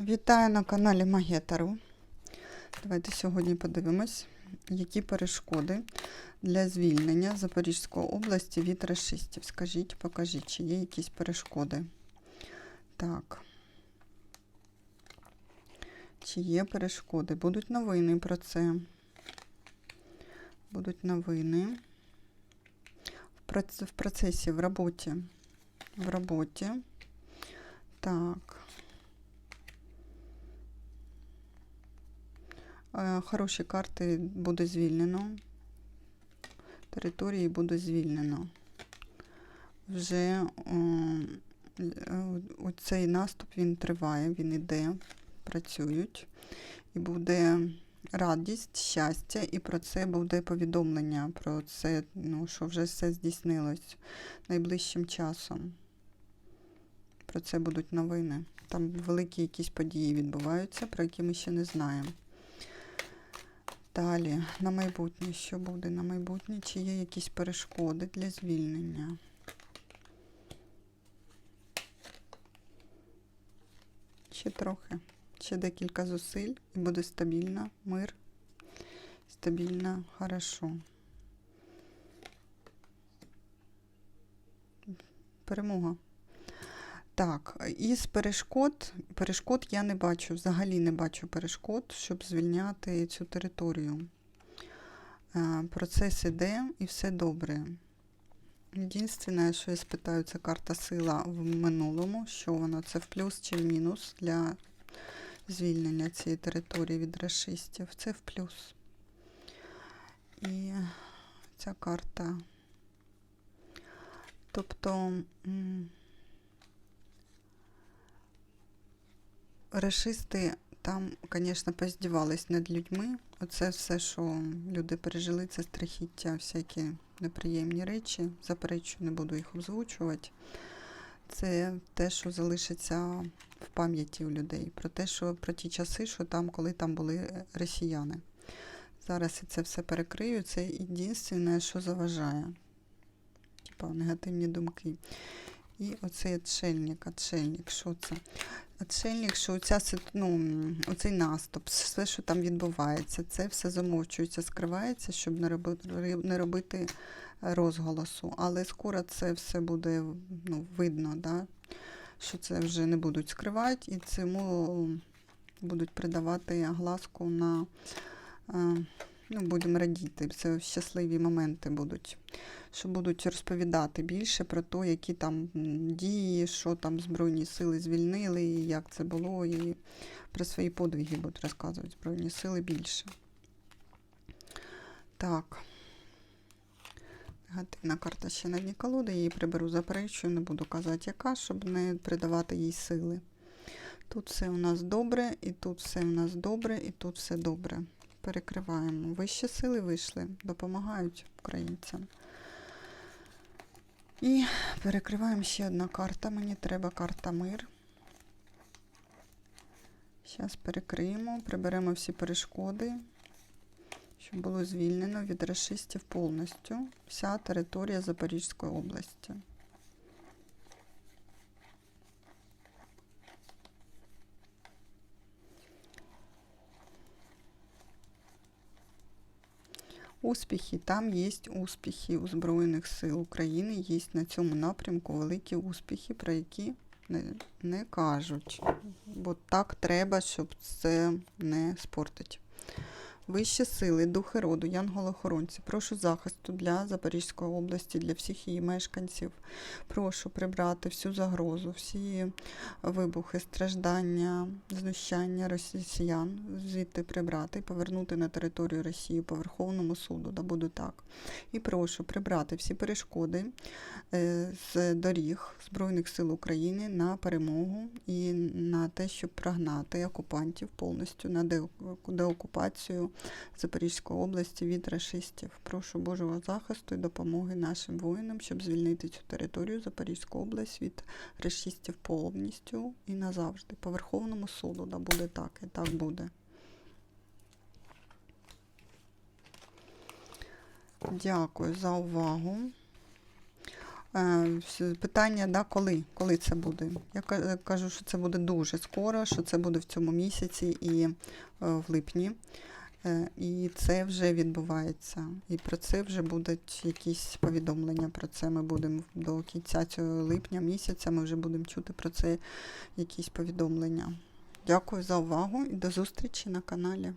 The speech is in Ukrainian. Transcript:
Вітаю на каналі Магія. Давайте сьогодні подивимось, які перешкоди для звільнення Запорізької області від расистів. Скажіть, покажіть, чи є якісь перешкоди. Так. Чи є перешкоди? Будуть новини про це. Будуть новини. В процесі, в роботі. В роботі. Так. Хороші карти буде звільнено. Території буде звільнено. Вже цей наступ він триває, він іде, працюють. І буде радість, щастя, і про це буде повідомлення про це, ну, що вже все здійснилось найближчим часом. Про це будуть новини. Там великі якісь події відбуваються, про які ми ще не знаємо. Далі, на майбутнє, що буде на майбутнє? Чи є якісь перешкоди для звільнення? Ще трохи. Ще декілька зусиль і буде стабільно, мир. Стабільно, хорошо. Перемога. Так, із перешкод, перешкод я не бачу, взагалі не бачу перешкод, щоб звільняти цю територію. Е, Процес іде і все добре. Єдине, що я спитаю, це карта сила в минулому, що вона це в плюс чи в мінус для звільнення цієї території від расистів. Це в плюс. І ця карта. Тобто. Рашисти там, звісно, поздівались над людьми. Оце все, що люди пережили, це страхіття, всякі неприємні речі. Заперечу, не буду їх озвучувати. Це те, що залишиться в пам'яті у людей. Про те, що про ті часи, що там, коли там були росіяни. Зараз і це все перекрию. Це єдине, що заважає. Типа негативні думки. І оцей отшельник, отшельник, що це? Отшельник, що оця, ну, оцей наступ, все, що там відбувається, це все замовчується, скривається, щоб не робити, не робити розголосу. Але скоро це все буде ну, видно, да? що це вже не будуть скривати, і цьому будуть придавати огласку на. е, Ну, будемо радіти, це щасливі моменти будуть, що будуть розповідати більше про те, які там дії, що там Збройні сили звільнили, і як це було, і про свої подвиги будуть розказувати Збройні сили більше. Так. Негативна карта ще на дні колоди, її приберу заперечую, не буду казати, яка, щоб не придавати їй сили. Тут все у нас добре, і тут все у нас добре, і тут все добре перекриваємо. Вищі сили вийшли, допомагають українцям. І перекриваємо ще одна карта. Мені треба карта мир. Зараз перекриємо, приберемо всі перешкоди, щоб було звільнено від расистів повністю вся територія Запорізької області. Успіхи, там є успіхи у Збройних сил України, є на цьому напрямку великі успіхи, про які не, не кажуть. Бо так треба, щоб це не спортить. Вищі сили, духи роду, янголохоронці, прошу захисту для Запорізької області, для всіх її мешканців. Прошу прибрати всю загрозу, всі вибухи, страждання, знущання росіян, звідти прибрати і повернути на територію Росії по Верховному суду, да буде так. І прошу прибрати всі перешкоди е, з доріг Збройних сил України на перемогу і на те, щоб прогнати окупантів повністю на де- деокупацію Запорізької області від расистів. Прошу Божого захисту і допомоги нашим воїнам, щоб звільнити цю територію Запорізьку область від расистів повністю і назавжди. По Верховному суду да буде так, і так буде. Дякую за увагу. Е, Питання, да, коли? Коли це буде? Я кажу, що це буде дуже скоро, що це буде в цьому місяці і е, в липні. Е, І це вже відбувається. І про це вже будуть якісь повідомлення про це. Ми будемо до кінця цього липня місяця. Ми вже будемо чути про це якісь повідомлення. Дякую за увагу і до зустрічі на каналі.